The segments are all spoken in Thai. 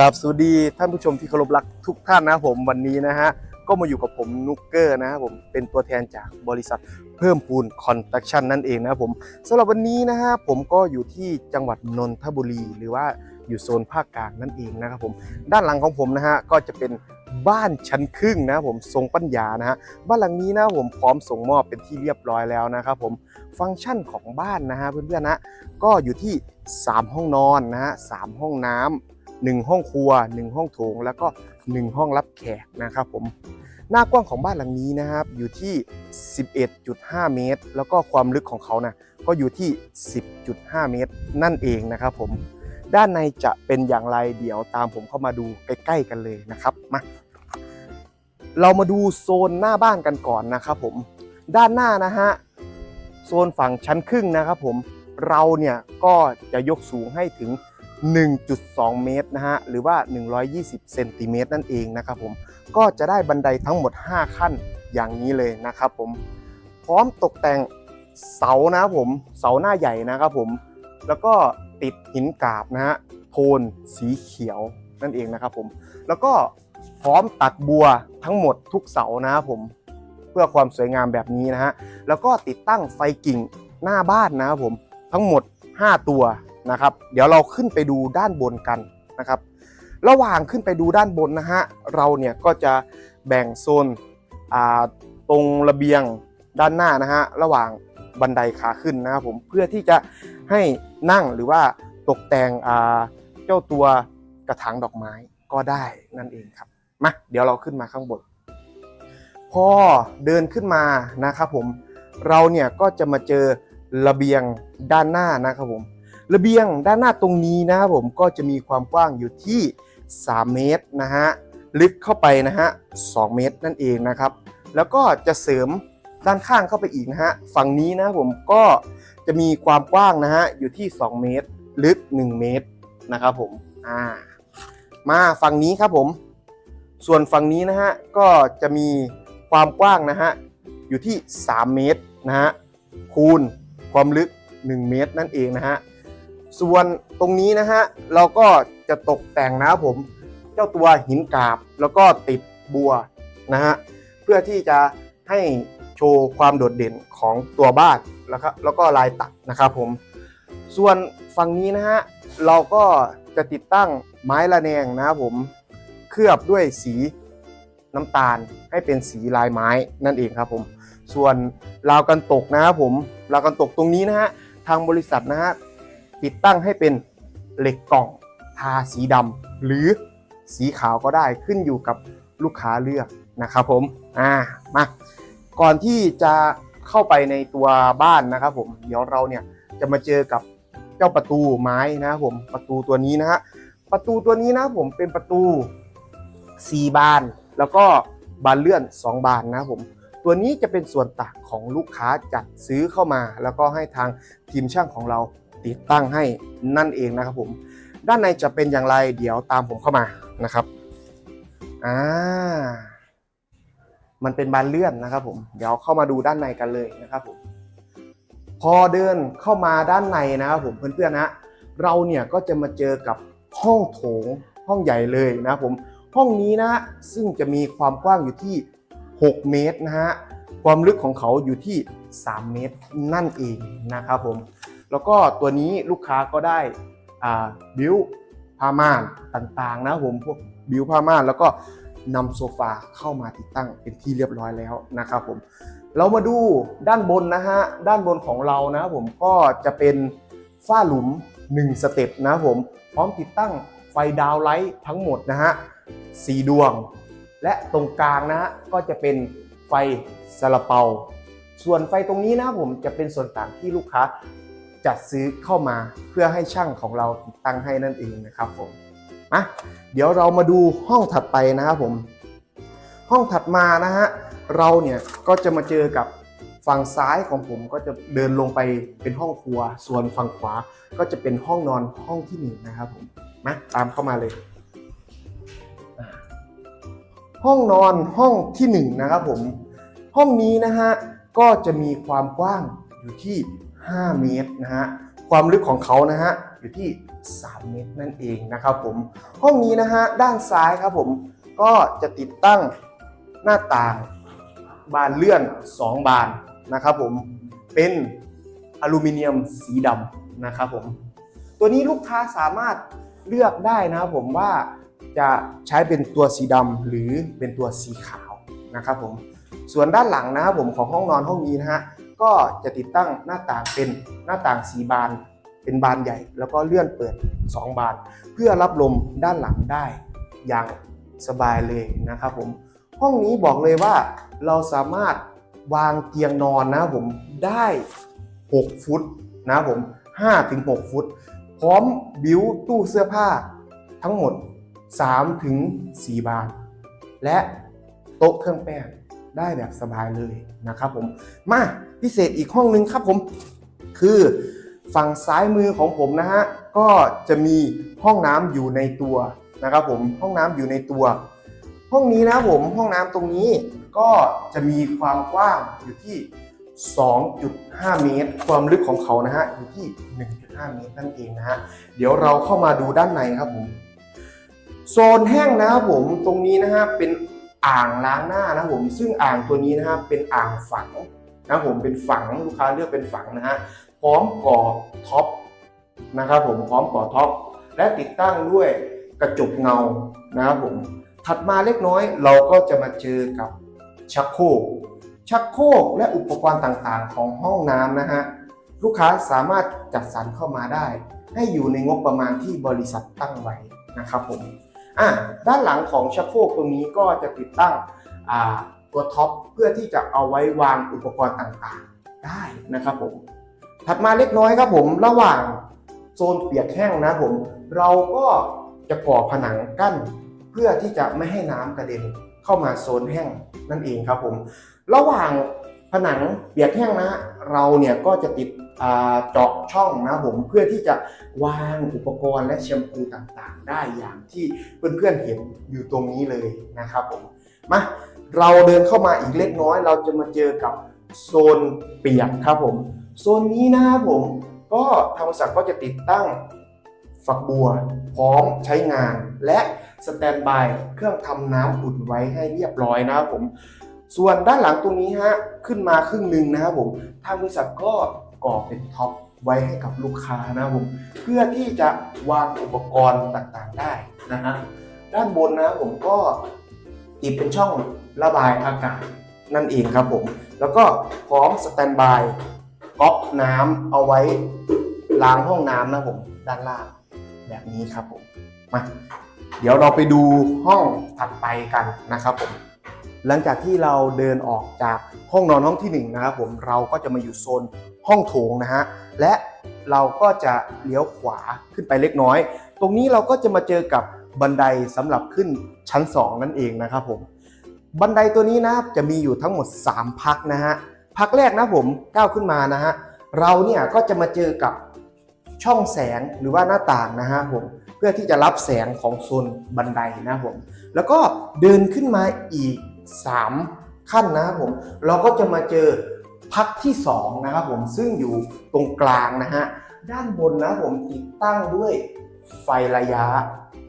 ครับสวัสดีท่านผู้ชมที่เคารพรักทุกท่านนะผมวันนี้นะฮะก็มาอยู่กับผมนุกเกอร์นะครับผมเป็นตัวแทนจากบริษัทเพิ่มปูนคอนสตรักชั่นนั่นเองนะครับผมสำหรับวันนี้นะฮะผมก็อยู่ที่จังหวัดนนทบุรี หรือว่าอยู่โซนภาคกลางนั่นเองนะครับผมด้านหลังของผมนะฮะก็จะเป็นบ้านชั้นครึ่งนะผมทรงปัญญานะฮะบ้านหลังนี้นะผมพร้อมส่งมอบเป็นที่เรียบร้อยแล้วนะครับผมฟังก์ชันของบ้านนะฮะเพื่อนๆนะก็อยู่ที่ 3 ห้องนอนนะฮะสห้องน้ำ 1 ห้องครัว 1 ห้องโถง แล้วก็ 1 ห้องรับแขกนะครับผมหน้ากว้างของบ้านหลังนี้นะครับอยู่ที่ 11.5 เมตร แล้วก็ความลึกของเขานะก็อยู่ที่ 10.5 เมตร นั่นเองนะครับผมด้านในจะเป็นอย่างไรเดี๋ยวตามผมเข้ามาดูใกล้ๆกันเลยนะครับมาเรามาดูโซนหน้าบ้านกันก่อนนะครับผมด้านหน้านะฮะโซนฝั่งชั้นครึ่งนะครับผมเราเนี่ยก็จะยกสูงให้ถึง 1.2 เมตรนะฮะหรือว่า 120 เซนติเมตรนั่นเองนะครับผมก็จะได้บันไดทั้งหมด 5 ขั้นอย่างนี้เลยนะครับผมพร้อมตกแต่งเสานะผมเสาหน้าใหญ่นะครับผมแล้วก็ติดหินกราบนะฮะโทนสีเขียวนั่นเองนะครับผมแล้วก็พร้อมตัดบัวทั้งหมดทุกเสานะครับผมเพื่อความสวยงามแบบนี้นะฮะแล้วก็ติดตั้งไฟกิ่งหน้าบ้านนะครับผมทั้งหมด 5 ตัว นะครับ เดี๋ยวเราขึ้นไปดูด้านบนกันนะครับ ระหว่างขึ้นไปดูด้านบนนะฮะเราเนี่ยก็จะแบ่งโซนตรงระเบียงด้านหน้านะฮะระหว่างบันไดขาขึ้นนะครับผมเพื่อที่จะให้นั่งหรือว่าตกแต่งเจ้าตัวกระถางดอกไม้ก็ได้นั่นเองครับมาเดี๋ยวเราขึ้นมาข้างบนพอเดินขึ้นมานะครับผมเราเนี่ยก็จะมาเจอระเบียงด้านหน้านะครับผม ระเบียงด้านหน้าตรงนี้นะครับผมก็จะมีความกว้างอยู่ที่ 3 เมตรนะฮะลึกเข้าไปนะฮะ2เมตรนั่นเองนะครับ แล้วก็จะเสริมด้านข้างเข้าไปอีกนะฮะฝั่งนี้นะผมก็จะมีความกว้างนะฮะอยู่ที่ 2 เมตร ลึก 1 เมตรนะครับผมอ่ามาฝั่งนี้ครับผม ส่วนฝั่งนี้นะฮะก็จะมีความกว้างนะฮะอยู่ที่ 3 เมตรนะฮะคูณความลึก 1 เมตรนั่นเองนะฮะ ส่วนตรงนี้นะฮะเราก็จะตกแต่งนะครับผมเจ้าตัวหินกราบแล้วก็ติดบัวนะฮะเพื่อที่จะให้โชว์ความโดดเด่นของตัวบ้านแล้วก็แล้วก็ลายตัดนะครับผมส่วนฝั่งนี้นะฮะเราก็จะติดตั้งไม้ระแนงนะครับผมเคลือบด้วยสีน้ำตาลให้เป็นสีลายไม้นั่นเองครับผมส่วนราวกันตกนะครับผมราวกันตกตรงนี้นะฮะทางบริษัทนะฮะ ติดตั้งให้เป็นเหล็กกล่องทาสีดำหรือสีขาวก็ได้ขึ้นอยู่กับลูกค้าเลือกนะครับผมอ่ามาก่อนที่จะเข้าไปในตัวบ้านนะครับผมเดี๋ยวเราเนี่ยจะมาเจอกับเจ้าประตูไม้นะครับผมประตูตัวนี้นะฮะประตูตัวนี้นะผมเป็นประตู 4 บาน แล้วก็บานเลื่อน 2 บานนะผมตัวนี้จะเป็นส่วนต่างของลูกค้าจัดซื้อเข้ามา แล้วก็ให้ทางทีมช่างของเรา ติดตั้งให้นั่นเองนะครับผม ด้านในจะเป็นอย่างไรเดี๋ยวตามผมเข้ามานะครับอ่ามันเป็นบานเลื่อนนะครับผมเดี๋ยวเข้ามาดูด้านในกันเลยนะครับผมพอเดินเข้ามาด้านในนะครับผมเพื่อนๆนะเราเนี่ยก็จะมาเจอกับห้องโถงห้องใหญ่เลยนะครับผมห้องนี้นะซึ่งจะมีความกว้างอยู่ที่ 6 เมตรนะฮะความลึกของเขาอยู่ที่ 3 เมตรนั่นเองนะครับผม แล้วก็ตัวนี้ลูกค้าก็ได้บิวผ้าม่านต่างๆนะผมพวกบิวผ้าม่านแล้วก็นำโซฟาเข้ามาติดตั้งเป็นที่เรียบร้อยแล้วนะครับผมเรามาดูด้านบนนะฮะด้านบนของเรานะผมก็จะเป็นฝ้าหลุม 1 สเต็ปนะผมพร้อมติดตั้งไฟดาวน์ไลท์ทั้งหมดนะฮะสีดวง และตรงกลางนะฮะก็จะเป็นไฟซาลาเปา ส่วนไฟตรงนี้นะผมจะเป็นส่วนต่างที่ลูกค้า จัดซื้อเข้ามาเพื่อให้ช่างของเราติดตั้งให้นั่นเองนะครับผมอะเดี๋ยวเรามาดูห้องถัดไปนะครับผม ห้องถัดมานะฮะเราเนี่ยก็จะมาเจอกับฝั่งซ้ายของผมก็จะเดินลงไปเป็นห้องครัว ส่วนฝั่งขวาก็จะเป็นห้องนอนห้องที่หนึ่งนะครับผมมาตามเข้ามาเลย ห้องนอนห้องที่หนึ่งนะครับผม ห้องนี้นะฮะก็จะมีความกว้างอยู่ที่ 5 เมตรนะฮะความลึกของเขานะฮะอยู่ที่ 3 เมตรนั่นเองนะครับผมห้องนี้นะฮะด้านซ้ายครับผมก็จะติดตั้งหน้าต่างบานเลื่อน 2 บานนะครับผมเป็นอลูมิเนียมสีดำนะครับผมตัวนี้ลูกค้าสามารถเลือกได้นะครับผมว่าจะใช้เป็นตัวสีดำหรือเป็นตัวสีขาวนะครับผมส่วนด้านหลังนะครับผมของห้องนอนห้องนี้นะฮะ ก็จะติดตั้งหน้าต่างเป็นหน้าต่างสีบาน เป็นบานใหญ่ แล้วก็เลื่อนเปิด 2 บาน เพื่อรับลมด้านหลังได้อย่างสบายเลยนะครับผมห้องนี้บอกเลยว่าเราสามารถวางเตียงนอนนะผมได้ 6 ฟุตนะผม5ถึง6ฟุต พร้อมบิวตู้เสื้อผ้าทั้งหมด3ถึง4บาน และโต๊ะเครื่องแป้งได้แบบสบายเลยนะครับผม มา พิเศษอีกห้องหนึ่งครับผม คือฝั่งซ้ายมือของผมนะฮะก็จะมีห้องน้ำอยู่ในตัวนะครับผมห้องน้ำอยู่ในตัว ห้องนี้นะผมห้องน้ำตรงนี้ก็จะมีความกว้างอยู่ที่ 2.5 เมตร ความลึกของเขานะฮะอยู่ที่ 1.5 เมตรนั่นเองนะฮะเดี๋ยวเราเข้ามาดูด้านในครับผมโซนแห้งนะครับผมตรงนี้นะฮะเป็นอ่างล้างหน้านะผมซึ่งอ่างตัวนี้นะครับเป็นอ่างฝัง นะครับผมเป็นฝังลูกค้าเลือกเป็นฝังนะฮะพร้อมก่อท็อปนะครับผมพร้อมก่อท็อปและติดตั้งด้วยกระจกเงานะครับผมถัดมาเล็กน้อยเราก็จะมาเจอกับชักโครกชักโครกและอุปกรณ์ต่างๆ ของห้องน้ำนะฮะลูกค้าสามารถจัดสรรเข้ามาได้ ให้อยู่ในงบประมาณที่บริษัทตั้งไว้นะครับผมอะด้านหลังของชักโครกตรงนี้ก็จะติดตั้งอ่า ตัวท็อปเพื่อที่จะเอาไว้วางอุปกรณ์ต่างๆ ได้นะครับผม ถัดมาเล็กน้อยครับผมระหว่างโซนเปียกแห้งนะผม เราก็จะก่อผนังกั้น เพื่อที่จะไม่ให้น้ำกระเด็นเข้ามาโซนแห้งนั่นเองครับผม ระหว่างผนังเปียกแห้งนะ เราเนี่ยก็จะติดเจาะช่องนะผมเพื่อที่จะวางอุปกรณ์และแชมพูต่างๆ ได้อย่างที่เพื่อนๆเห็นอยู่ตรงนี้เลยนะครับผมมา เราเดินเข้ามาอีกเล็กน้อย เราจะมาเจอกับโซนเปียกครับผมโซนนี้นะครับผมก็ทางบริษัทก็จะติดตั้งฝักบัว พร้อมใช้งาน และสแตนบายเครื่องทำน้ำอุ่นไว้ให้เรียบร้อยนะครับผมส่วนด้านหลังตรงนี้ฮะขึ้นมาครึ่งหนึ่งนะครับผมทางบริษัทก็ก่อเป็นท็อปไว้ให้กับลูกค้านะครับผมเพื่อที่จะวางอุปกรณ์ต่างๆได้นะฮะด้านบนนะครับผมก็ติดเป็นช่อง ระบายอากาศนั่นเองครับผม แล้วก็พร้อมสแตนบายก๊อกน้ำเอาไว้ล้างห้องน้ำนะครับผมด้านล่างแบบนี้ครับผมมาเดี๋ยวเราไปดูห้องถัดไปกันนะครับผม หลังจากที่เราเดินออกจากห้องนอนห้องที่หนึ่งนะครับผมเราก็จะมาอยู่โซนห้องโถงนะฮะและเราก็จะเลี้ยวขวาขึ้นไปเล็กน้อย ตรงนี้เราก็จะมาเจอกับบันไดสำหรับขึ้นชั้น 2 นั่นเองนะครับผม บันไดตัวนี้นะจะมีอยู่ทั้งหมด 3 พักนะฮะพักแรกนะผมก้าวขึ้นมานะฮะเราเนี่ยก็จะมาเจอกับช่องแสงหรือว่าหน้าต่างนะฮะผมเพื่อที่จะรับแสงของโซนบันไดนะผมแล้วก็เดินขึ้นมาอีก 3 ขั้นนะครับผมเราก็จะมาเจอพักที่2นะครับผมซึ่งอยู่ตรงกลางนะฮะด้านบนนะผมติดตั้งด้วยไฟระยะ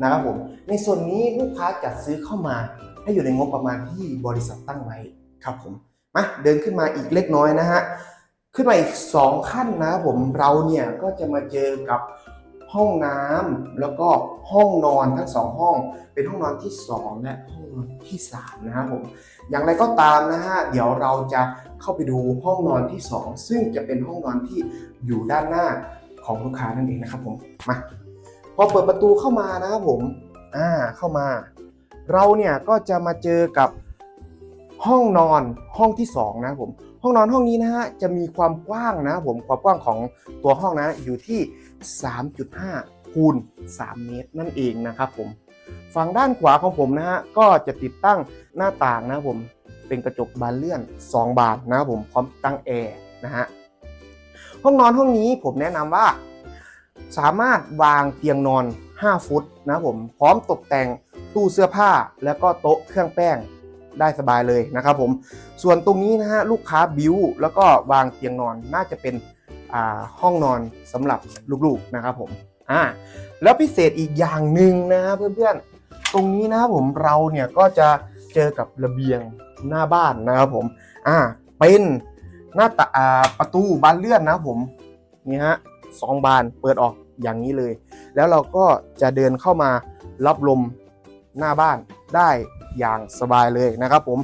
นะครับผมในส่วนนี้ลูกค้าจัดซื้อเข้ามา ให้อยู่ในงบประมาณที่บริษัทตั้งไว้ครับผมมาเดินขึ้นมาอีกเล็กน้อยนะฮะขึ้นมาอีก 2 ขั้นนะครับผมเราเนี่ยก็จะมาเจอกับห้องน้ำแล้วก็ห้องนอนทั้งสองห้อง เป็นห้องนอนที่ 2 และห้องนอนที่ 3 นะครับผมอย่างไรก็ตามนะฮะเดี๋ยวเราจะเข้าไปดูห้องนอนที่ 2 ซึ่งจะเป็นห้องนอนที่อยู่ด้านหน้าของลูกค้านั่นเองนะครับผมมาพอเปิดประตูเข้ามานะครับผมอ่าเข้ามา เราเนี่ยก็จะมาเจอกับห้องนอนห้องที่2นะผมห้องนอนห้องนี้นะฮะจะมีความกว้างนะผมความกว้างของตัวห้องนะอยู่ที่ 3.5 คูณ 3 เมตรนั่นเองนะครับผมฝั่งด้านขวาของผมนะฮะก็จะติดตั้งหน้าต่างนะผมเป็นกระจกบานเลื่อน 2 บานนะครับผมพร้อมตั้งแอร์นะฮะห้องนอนห้องนี้ผมแนะนำว่า สามารถวางเตียงนอน 5 ฟุตนะผมพร้อมตกแต่ง ตู้เสื้อผ้าแล้วก็โต๊ะเครื่องแป้งได้สบายเลยนะครับผมส่วนตรงนี้นะฮะลูกค้าบิวแล้วก็วางเตียงนอนน่าจะเป็นห้องนอนสำหรับลูกๆนะครับผมอ่าแล้วพิเศษอีกอย่างหนึ่งนะเพื่อนๆตรงนี้นะครับผมเราเนี่ยก็จะเจอกับระเบียงหน้าบ้านนะครับผมอ่าเป็นหน้าตาอ่าประตูบานเลื่อนนะผมนี่ฮะสองบานเปิดออกอย่างนี้เลย แล้วเราก็จะเดินเข้ามารับลม หน้าบ้านได้อย่างสบายเลยนะครับผม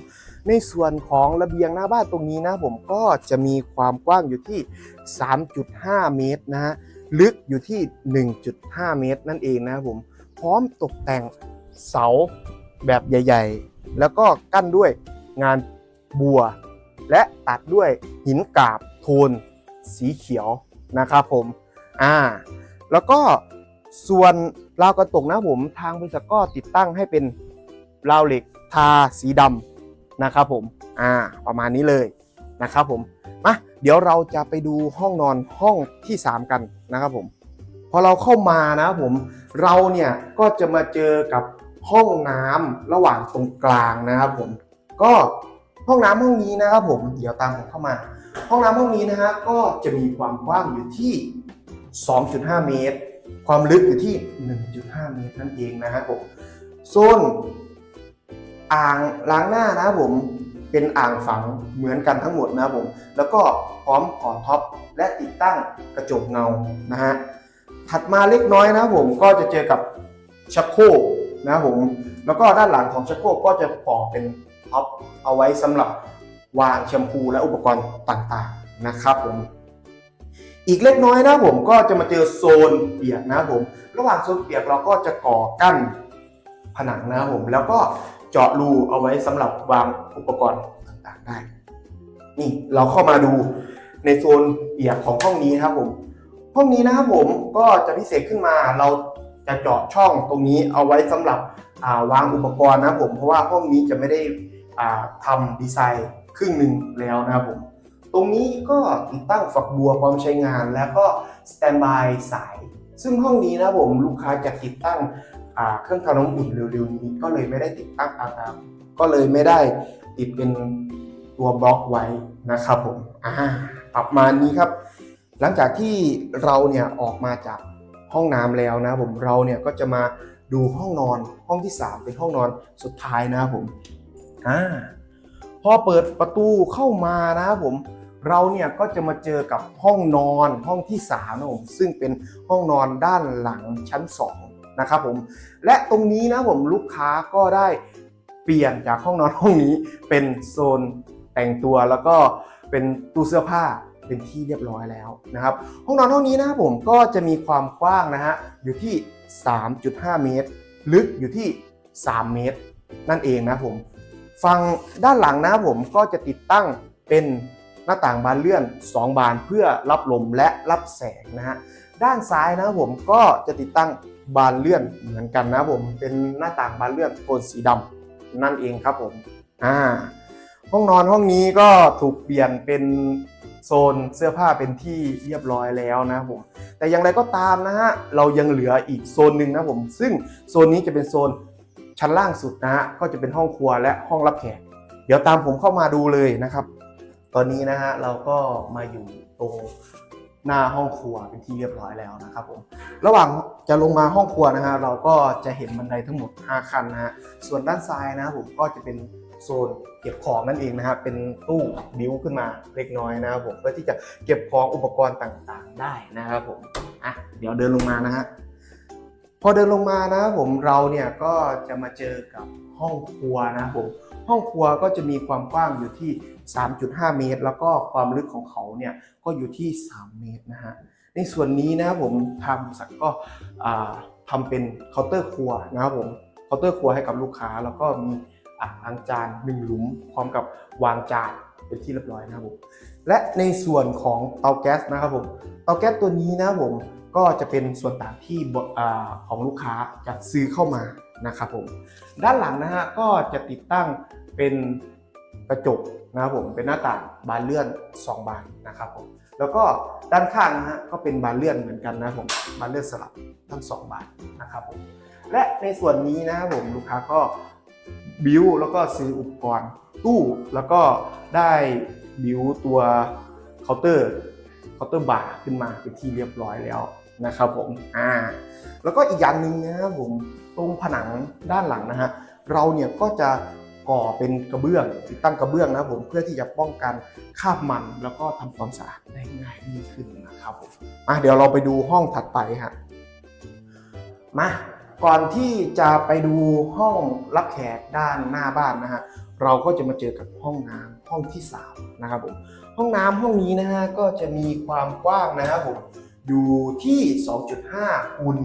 ในส่วนของระเบียงหน้าบ้านตรงนี้นะผมก็จะมีความกว้างอยู่ที่ 3.5 เมตรนะฮะลึกอยู่ที่ 1.5 เมตรนั่นเองนะครับผมพร้อมตกแต่งเสาแบบใหญ่ ๆ แล้วก็กั้นด้วยงานบัว และตัดด้วยหินกราบโทนสีเขียวนะครับผมอ่าแล้วก็ ส่วนราวกระตกนะผมทางบริษัทก็ติดตั้งให้เป็นราวเหล็กทาสีดำนะครับผมอ่าประมาณนี้เลยนะครับผมมาเดี๋ยวเราจะไปดูห้องนอนห้องที่ 3 กันนะครับผมพอเราเข้ามานะผมเราเนี่ยก็จะมาเจอกับห้องน้ำระหว่างตรงกลางนะครับผมก็ห้องน้ำห้องนี้นะครับผมเดี๋ยวตามผมเข้ามา ห้องน้ำห้องนี้นะฮะก็จะมีความกว้างอยู่ที่ 2.5 เมตร ความลึกอยู่ที่ 1.5 เมตรนั่นเองนะครับผมโซนอ่างล้างหน้านะครับผมเป็นอ่างฝังเหมือนกันทั้งหมดนะครับผม แล้วก็พร้อมก่อท็อปและติดตั้งกระจกเงานะฮะถัดมาเล็กน้อยนะครับผมก็จะเจอกับชักโครกนะครับผม แล้วก็ด้านหลังของชักโครกก็จะก่อเป็นท็อปเอาไว้สำหรับวางแชมพูและอุปกรณ์ต่างๆนะครับผม อีกเล็กน้อยนะผมก็จะมาเจอโซนเปียกนะผม ระหว่างโซนเปียกเราก็จะก่อกั้นผนังนะผม แล้วก็เจาะรูเอาไว้สำหรับวางอุปกรณ์ต่างๆได้ นี่เราเข้ามาดูในโซนเปียกของห้องนี้นะครับผม ห้องนี้นะครับผมก็จะพิเศษขึ้นมาเราจะเจาะช่องตรงนี้เอาไว้สำหรับาวางอุปกรณ์นะผมเพราะว่าห้องนี้จะไม่ได้อ่าทำดีไซน์ครึ่งหนึ่งแล้วนะครับผม รงนี้ก็ติดตั้งฝักบัวพร้อมใช้งาน แล้วก็สแตนบายสาย ซึ่งห้องนี้นะผมลูกค้าจะติดตั้งเครื่องทำน้ำอุ่นเร็วๆนี้ ก็เลยไม่ได้ติดตั้งอาร์ก็เลยไม่ได้ติดเป็นตัวบล็อกไว้นะครับผมอ่าประมาณนี้ครับ หลังจากที่เราเนี่ยออกมาจากห้องน้ำแล้วนะผมเราเนี่ยก็จะมาดูห้องนอนห้องที่ 3 เป็นห้องนอนสุดท้ายนะครับผมอ่าพอเปิดประตูเข้ามานะครับผม เราเนี่ยก็จะมาเจอกับห้องนอนห้องที่3นะครับผมซึ่งเป็นห้องนอนด้านหลังชั้น2นะครับผมและตรงนี้นะผมลูกค้าก็ได้เปลี่ยนจากห้องนอนห้องนี้เป็นโซนแต่งตัวแล้วก็เป็นตู้เสื้อผ้าเป็นที่เรียบร้อยแล้วนะครับ ห้องนอนห้องนี้นะครับผมก็จะมีความกว้างนะฮะอยู่ที่ 3.5 เมตร ลึกอยู่ที่ 3 เมตร นั่นเองนะผม ฝั่งด้านหลังนะผมก็จะติดตั้งเป็น หน้าต่างบานเลื่อน 2 บานเพื่อรับลมและรับแสงนะฮะด้านซ้ายนะครับผมก็จะติดตั้งบานเลื่อนเหมือนกันนะผมเป็นหน้าต่างบานเลื่อนโทนสีดำนั่นเองครับผมอ่าห้องนอนห้องนี้ก็ถูกเปลี่ยนเป็นโซนเสื้อผ้าเป็นที่เรียบร้อยแล้วนะผมแต่อย่างไรก็ตามนะฮะเรายังเหลืออีกโซนหนึ่งนะผม ซึ่งโซนนี้จะเป็นโซนชั้นล่างสุดนะฮะก็จะเป็นห้องครัวและห้องรับแขกเดี๋ยวตามผมเข้ามาดูเลยนะครับ ตอนนี้นะฮะเราก็มาอยู่ตรงหน้าห้องครัวเป็นที่เรียบร้อยแล้วนะครับผมระหว่างจะลงมาห้องครัวนะฮะเราก็จะเห็นบันไดทั้งหมด 5 คันนะฮะส่วนด้านซ้ายนะผมก็จะเป็นโซนเก็บของนั่นเองนะครับเป็นตู้บิวขึ้นมาเล็กน้อยนะครับผมเพื่อที่จะเก็บของอุปกรณ์ต่างๆได้นะครับผมอะเดี๋ยวเดินลงมานะฮะพอเดินลงมานะครับผมเราเนี่ยก็จะมาเจอกับ ห้องครัวนะผมห้องครัวก็จะมีความกว้างอยู่ที่ 3.5 เมตร แล้วก็ความลึกของเขาเนี่ยก็อยู่ที่ 3 เมตรนะฮะในส่วนนี้นะครับผมทางบริษัทก็อ่าทำเป็นเคาน์เตอร์ครัวนะครับผมเคาน์เตอร์ครัวให้กับลูกค้า แล้วก็มีอ่างจานหนึ่งหลุม พร้อมกับวางจานเป็นที่เรียบร้อยนะครับผมและในส่วนของเตาแก๊สนะครับผมเตาแก๊สตัวนี้นะครับผมก็จะเป็นส่วนต่างที่อของลูกค้าจะซื้อเข้ามา นะครับผมด้านหลังนะฮะก็จะติดตั้งเป็นกระจกนะครับผมเป็นหน้าต่างบานเลื่อน 2 บานนะครับผมแล้วก็ด้านข้างนะฮะก็เป็นบานเลื่อนเหมือนกันนะครับผมบานเลื่อนสลับทั้ง 2 บานนะครับผมและในส่วนนี้นะครับผมลูกค้าก็บิวแล้วก็ซื้ออุปกรณ์ตู้แล้วก็ได้บิวตัวเคาน์เตอร์เคาน์เตอร์บาร์ขึ้นมาเป็นที่เรียบร้อยแล้ว นะครับผมอ่าแล้วก็อีกอย่างหนึ่งนะครับผมตรงผนังด้านหลังนะฮะเราเนี่ยก็จะก่อเป็นกระเบื้องติดตั้งกระเบื้องนะผมเพื่อที่จะป้องกันคราบมันแล้วก็ทำความสะอาดได้ง่ายยิ่งขึ้นนะครับผมอะเดี๋ยวเราไปดูห้องถัดไปฮะมาก่อนที่จะไปดูห้องรับแขกด้านหน้าบ้านนะฮะเราก็จะมาเจอกับห้องน้ำห้องที่สามนะครับผมห้องน้ำห้องนี้นะฮะก็จะมีความกว้างนะครับผม อยู่ที่ 2.5คูณ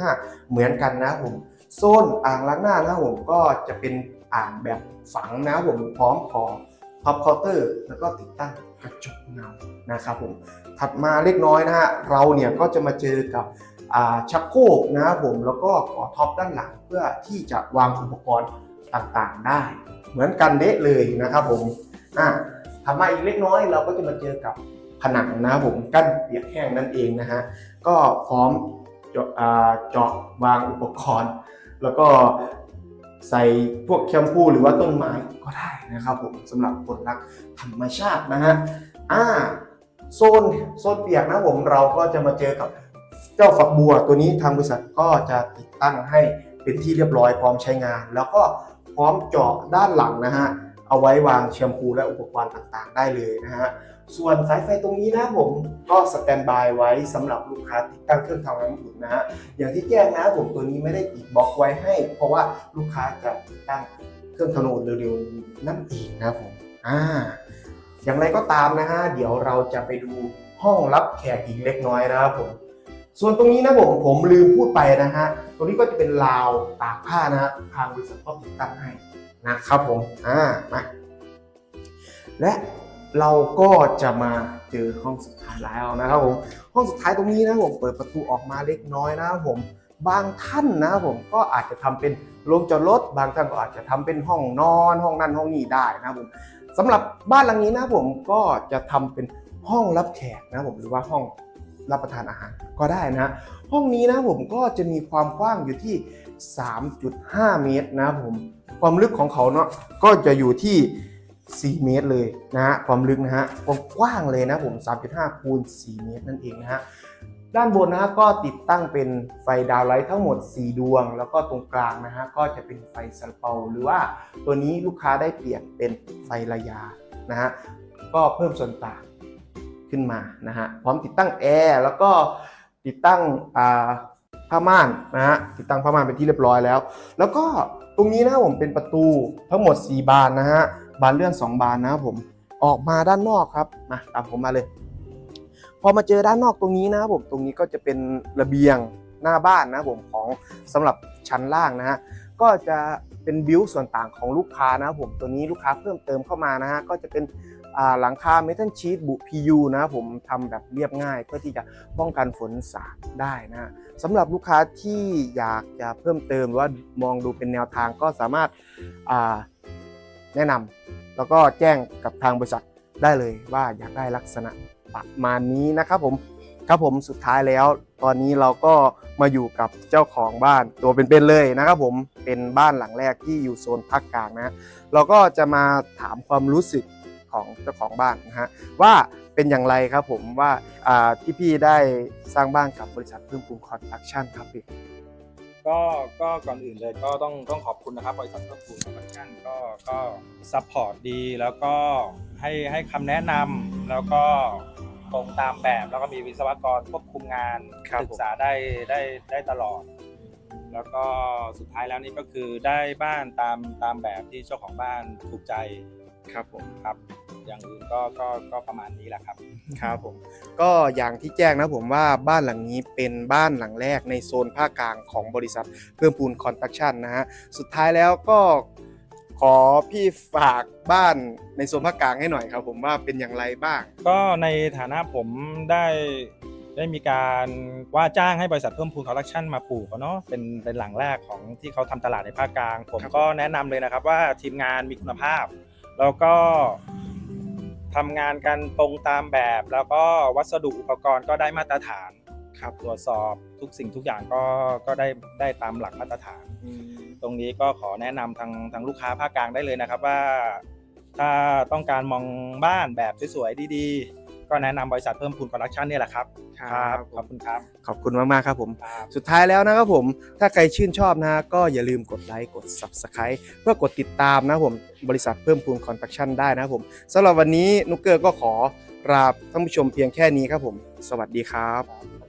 1.5 เหมือนกันนะผมโซนอ่างล้างหน้านะผมก็จะเป็นอ่างแบบฝังนะผมพร้อมพอพับเคาน์เตอร์แล้วก็ติดตั้งกระจกเงานะครับผมถัดมาเล็กน้อยนะฮะเราเนี่ยก็จะมาเจอกับชักโครกนะครับผมแล้วก็ก่อท็อปด้านหลังเพื่อที่จะวางอุปกรณ์ต่างๆได้ เหมือนกันเดะเลยนะครับผมอ่าถัดมาอีกเล็กน้อยเราก็จะมาเจอกับ ผนังนะครับผมกั้นเปียกแห้งนั่นเองนะฮะก็พร้อมเจาะอ่าเจาะวางอุปกรณ์ แล้วก็ใส่พวกแชมพูหรือว่าต้นไม้ก็ได้นะครับผมสำหรับคนรักธรรมชาตินะฮะอ่าโซนโซนเปียกนะผมเราก็จะมาเจอกับเจ้าฝักบัวตัวนี้ทางบริษัทก็จะติดตั้งให้เป็นที่เรียบร้อยพร้อมใช้งาน แล้วก็พร้อมเจาะด้านหลังนะฮะเอาไว้วางแชมพูและอุปกรณ์ต่างๆ ได้เลยนะฮะ ส่วนสายไฟตรงนี้นะผมก็สแตนบายไว้สำหรับลูกค้าติดตั้งเครื่องทำน้ำอุ่นนะฮะอย่างที่แจ้งนะผมตัวนี้ไม่ได้ติดบล็อกไว้ให้ เพราะว่าลูกค้าจะติดตั้งเครื่องทำน้ำอุ่นเร็วๆนั่นเองนะผมอ่าอย่างไรก็ตามนะฮะเดี๋ยวเราจะไปดูห้องรับแขกอีกเล็กน้อยนะครับผมส่วนตรงนี้นะผมผมลืมพูดไปนะฮะตรงนี้ก็จะเป็นราวตากผ้านะฮะทางบริษัทก็ติดตั้งให้นะครับผมอ่ามาและ เราก็จะมาเจอห้องสุดท้ายแล้วนะครับผมห้องสุดท้ายตรงนี้นะผมเปิดประตูออกมาเล็กน้อยนะครับผมบางท่านนะผมก็อาจจะทำเป็นโรงจอดรถบางท่านก็อาจจะทำเป็นห้องนอนห้องนั่นห้องนี้ได้นะครับผมสำหรับบ้านหลังนี้นะผมก็จะทำเป็นห้องรับแขกนะครับผมหรือว่าห้องรับประทานอาหารก็ได้นะ ห้องนี้นะผมก็จะมีความกว้างอยู่ที่ 3.5 เมตรนะครับผมความลึกของเขาเนาะก็จะอยู่ที่ 4 เมตรเลยนะฮะความลึกนะฮะความกว้างเลยนะผม 3.5คูณ4เมตรนั่นเองนะฮะด้านบนนะฮะก็ติดตั้งเป็นไฟดาวไลท์ทั้งหมด 4 ดวง แล้วก็ตรงกลางนะฮะก็จะเป็นไฟซาลเปาหรือว่าตัวนี้ลูกค้าได้เปลี่ยนเป็นไฟระยานะฮะก็เพิ่มส่วนต่างขึ้นมานะฮะพร้อมติดตั้งแอร์แล้วก็ติดตั้งอ่าผ้าม่านนะฮะติดตั้งผ้าม่านเป็นที่เรียบร้อยแล้ว แล้วก็ตรงนี้นะผมเป็นประตูทั้งหมด 4 บานนะฮะ บานเลื่อน 2 บานนะครับผมออกมาด้านนอกครับมาตามผมมาเลย พอมาเจอด้านนอกตรงนี้นะครับผมตรงนี้ก็จะเป็นระเบียงหน้าบ้านนะครับผมของสำหรับชั้นล่างนะฮะก็จะเป็นบิวส่วนต่างของลูกค้านะครับผมตัวนี้ลูกค้าเพิ่มเติมเข้ามานะฮะก็จะเป็นหลังคาเมทัลชีตบุ PU นะครับผมทำแบบเรียบง่าย เพื่อที่จะป้องกันฝนสาดได้นะสำหรับลูกค้าที่อยากจะเพิ่มเติมหรือว่ามองดูเป็นแนวทางก็สามารถ แนะนำแล้วก็แจ้งกับทางบริษัทได้เลยว่าอยากได้ลักษณะประมาณนี้นะครับผมครับผมสุดท้ายแล้ว ตอนนี้เราก็มาอยู่กับเจ้าของบ้านตัวเป็นๆเลยนะครับผมเป็นบ้านหลังแรกที่อยู่โซนภาคกลางนะเราก็จะมาถามความรู้สึกของเจ้าของบ้านนะฮะว่าเป็นอย่างไรครับผมว่าที่พี่ได้สร้างบ้านกับบริษัทเพิ่มพูนคอนสตรักชั่นครับพี่ ก็ก็ก่อนอื่นเลยก็ต้องต้องขอบคุณนะครับบริษัทเพิ่มพูนคอมมิชชั่นก็ก็ซัพพอร์ตดีแล้วก็ให้ให้คำแนะนำแล้วก็ตรงตามแบบแล้วก็มีวิศวกรควบคุมงานครับศึกษาได้ได้ได้ตลอด แล้วก็สุดท้ายแล้วนี่ก็คือได้บ้านตามตามแบบที่เจ้าของบ้านถูกใจครับผม ครับ อย่างอื่นก็ก็ก็ประมาณนี้แหละครับ ครับผมก็อย่างที่แจ้งนะผมว่าบ้านหลังนี้เป็นบ้านหลังแรกในโซนภาคกลางของบริษัทเพิ่มพูนคอนสตรักชั่นนะฮะสุดท้ายแล้วก็ขอพี่ฝากบ้านในโซนภาคกลางให้หน่อยครับผมว่าเป็นอย่างไรบ้าง ก็ในฐานะผมได้ได้มีการว่าจ้างให้บริษัทเพิ่มพูนคอลเลคชันมาปลูกอะเนาะเป็นเป็นหลังแรกของที่เขาทำตลาดในภาคกลาง ผมครับก็แนะนำเลยนะครับว่าทีมงานมีคุณภาพ แล้วก็ ทำงานกันตรงตามแบบ แล้วก็วัสดุอุปกรณ์ก็ได้มาตรฐานครับตรวจสอบทุกสิ่งทุกอย่างก็ก็ได้ได้ตามหลักมาตรฐาน ตรงนี้ก็ขอแนะนำทางทางลูกค้าภาคกลางได้เลยนะครับว่า ถ้าต้องการมองบ้านแบบสวยๆดีๆ ก็แนะนำบริษัทเพิ่มพูนคอนดักชันนี่แหละครับครับขอบคุณครับขอบคุณมากๆครับผมครับสุดท้ายแล้วนะครับผม ถ้าใครชื่นชอบนะฮะก็อย่าลืมกดไลค์กด Subscribe เพื่อกดติดตามนะครับผมบริษัทเพิ่มพูนคอน t ั c t ชั่นได้นะครับผมสำหรับวันนี้นุกเกอร์ก็ขอลาท่านผู้ชมเพียงแค่นี้ครับผม สวัสดีครับ